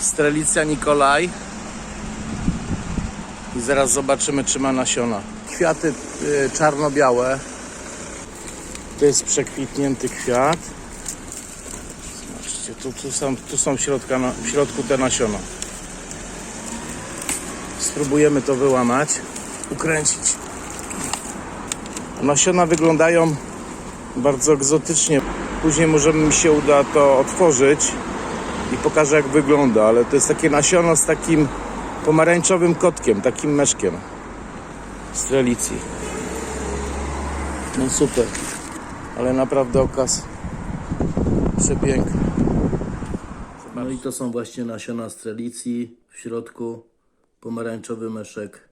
Strelicja Nikolaj. I zaraz zobaczymy, czy ma nasiona. Kwiaty y, czarno-białe. To jest przekwitnięty kwiat. Zobaczcie, tu, tu są, tu są środka, w środku te nasiona. Spróbujemy to wyłamać, ukręcić. Nasiona wyglądają bardzo egzotycznie. Później może mi się uda to otworzyć i pokażę jak wygląda, ale to jest takie nasiono z takim pomarańczowym kotkiem, takim meszkiem strelicji. No super, ale naprawdę okaz przepiękny. No i to są właśnie nasiona strelicji, w środku pomarańczowy meszek